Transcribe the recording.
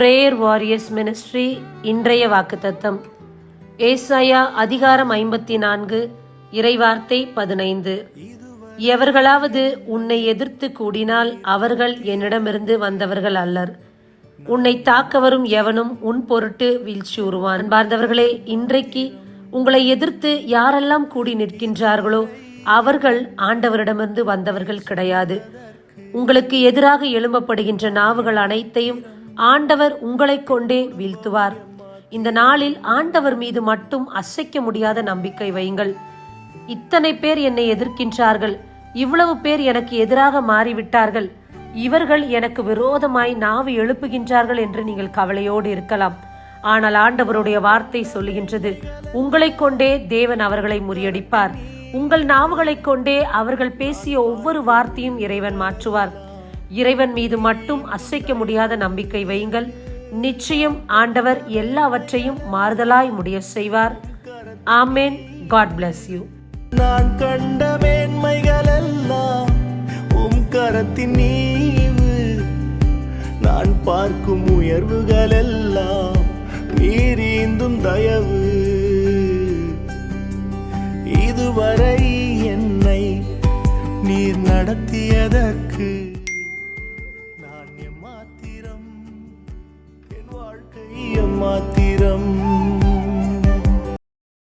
Prayer warriors ministry இன்றைய வாக்குத்தத்தம். ஏசாயா அதிகாரம் ஐம்பத்தி நான்கு இறைவார்த்தை பதினைந்து. எவர்களாவது உன்னை எதிர்த்து கூடினால் அவர்கள் என்னிடமிருந்து வந்தவர்கள் அல்லர். உன்னை தாக்க வரும் எவனும் உன் பொருட்டு வீழ்ச்சி உருவான் பார்ந்தவர்களே இன்றைக்கு உங்களை எதிர்த்து யாரெல்லாம் கூடி நிற்கின்றார்களோ அவர்கள் ஆண்டவரிடமிருந்து வந்தவர்கள் கிடையாது. உங்களுக்கு எதிராக எழும்பப்படுகின்ற நாவுகள் அனைத்தையும் ஆண்டவர் உங்களைக் கொண்டே வீழ்த்துவார். இந்த நாளில் ஆண்டவர் மீது மட்டும் அசைக்க முடியாத நம்பிக்கை வையுங்கள். இத்தனை பேர் என்னை எதிர்க்கின்றார்கள். இவ்வளவு பேர் எனக்கு எதிராக மாறிவிட்டார்கள். இவர்கள் எனக்கு விரோதமாய் நாவு எழுப்புகின்றார்கள் என்று நீங்கள் கவலையோடு இருக்கலாம். ஆனால் ஆண்டவருடைய வார்த்தை சொல்லுகின்றது உங்களைக் கொண்டே தேவன் அவர்களை முறியடிப்பார். உங்கள் நாவுகளைக் கொண்டே அவர்கள் பேசிய ஒவ்வொரு வார்த்தையும் இறைவன் மாற்றுவார். இறைவன் மீது மட்டும் அசைக்க முடியாத நம்பிக்கை வையுங்கள். நிச்சயம் ஆண்டவர் எல்லாவற்றையும் மாறுதலாய் முடிய செய்வார். ஆமேன். காட் பிளஸ் யூ நான் கண்ட மேன்மைகளெல்லாம் உம் கரத்தின் நீவு. நான் பார்க்கும் உயர்வுகளெல்லாம் நீரீந்தும் தயவு. இதுவரை என்னை நீர் நடத்தியதற்கு வாழ்க்கையை மாத்தி